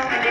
I'm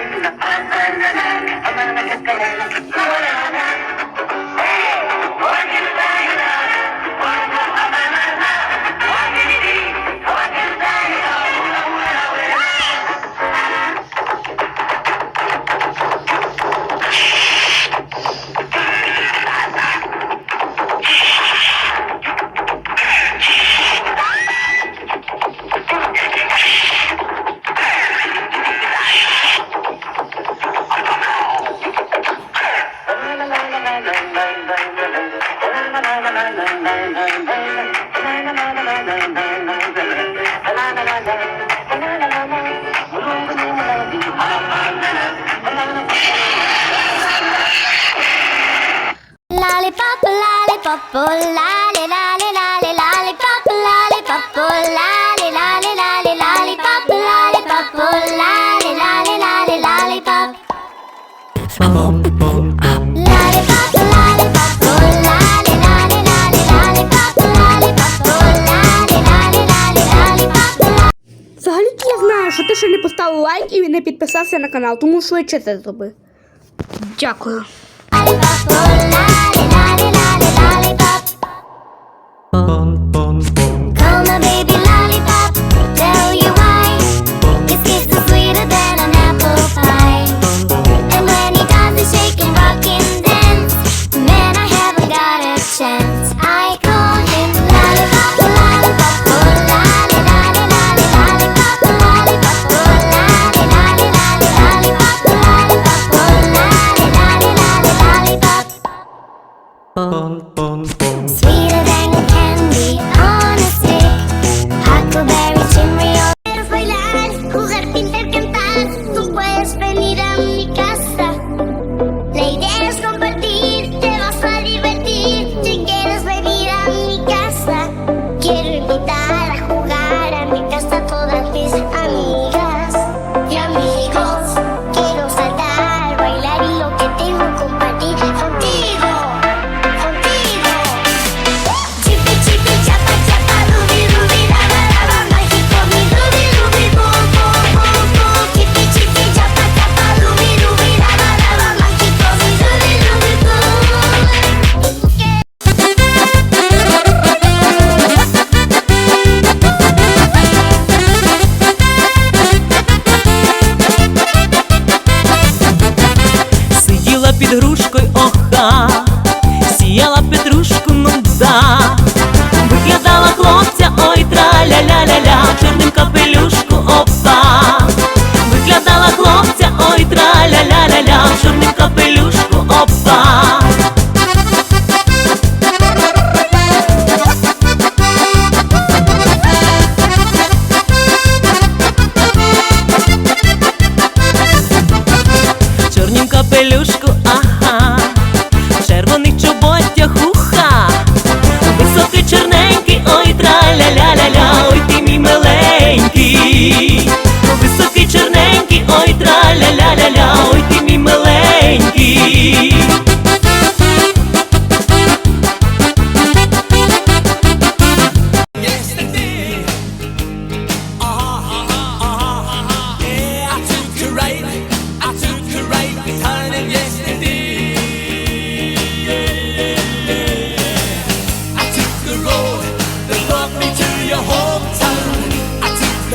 lollipop, lolly, lolly, lolly, lollipop, lollipop, lolly, lolly, lolly, lollipop, lollipop, lolly, lolly, lolly, lollipop. Bom, bom, bom. Lollipop, lollipop, lolly, lolly, lolly, lollipop, lollipop, lolly, lolly, lolly, lollipop. Взагалі то я знаю, що ти ще не поставив лайк і не підписався на канал, тому швидше це зроби. Дякую. Lollipop, lollipop. on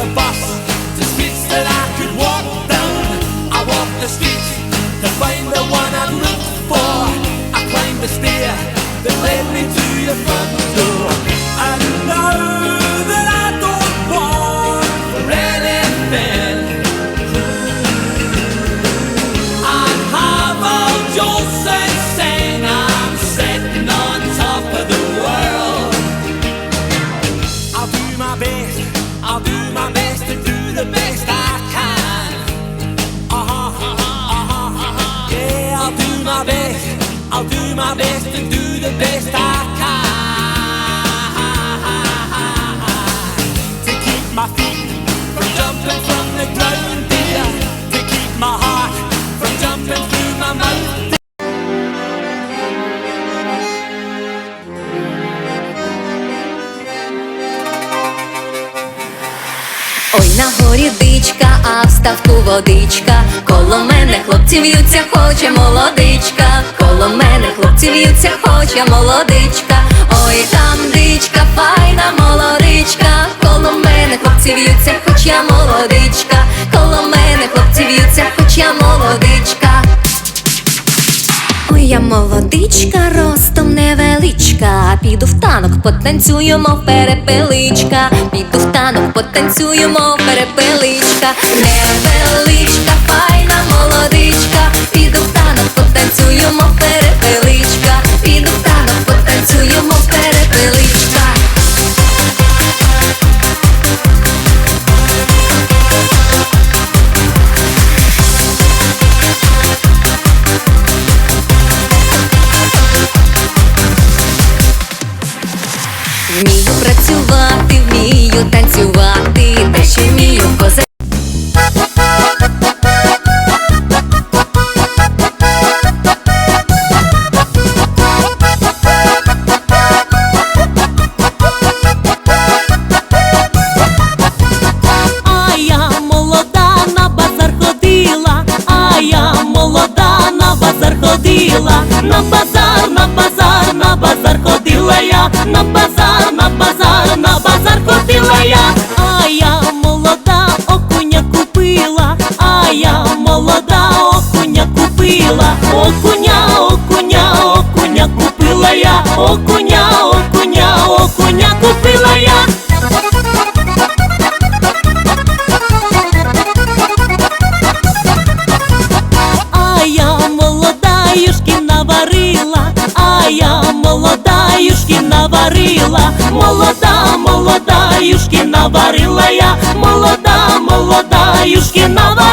of. Ой, на горі дичка, а в ставку водичка. Коло мене хлопці в'ються, хоче молодичка. Коло мене хлопці в'ються, хоче молодичка. Ой, там дичка, файна молодичка. Коло мене хлопці в'ються, хоч я молодичка. Коло мене хлопці в'ються, хоч я молодичка. Я молодичка, ростом невеличка. Піду в танок, потанцюємо в перепеличка. Піду в танок, потанцюємо в перепеличка. Невеличка, файна молодичка. Піду в танок, потанцюємо в перепеличка. Піду в танок, потанцюємо в перепеличка. Ходила, на молода, молода юшки наварила я, молода, молода юшки наварила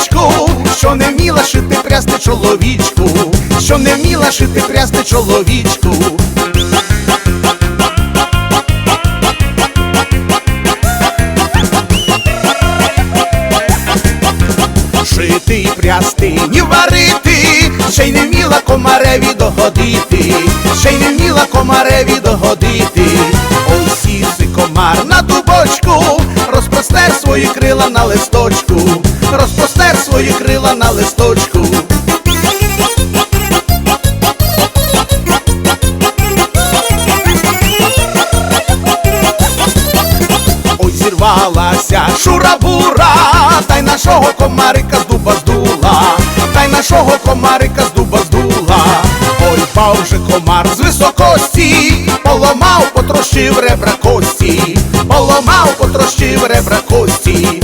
невеличку, що не вміла шити прясти чоловічку, що не вміла шити прясти чоловічку. Шити і прясти, ні варити, ще й не вміла комареві догодити, ще й не вміла комареві догодити. Ой, сіси комар на дубочку, розпростер свої крила на листочку, розпростер свої крила на листочку. Ой, зірвалася шура-бура, та й нашого комарика з дуба здула, та й нашого комарика з дуба здула. Ой, пав же комар з високості, поламав, потрощив ребра кості, поламав, потрощив ребра кості.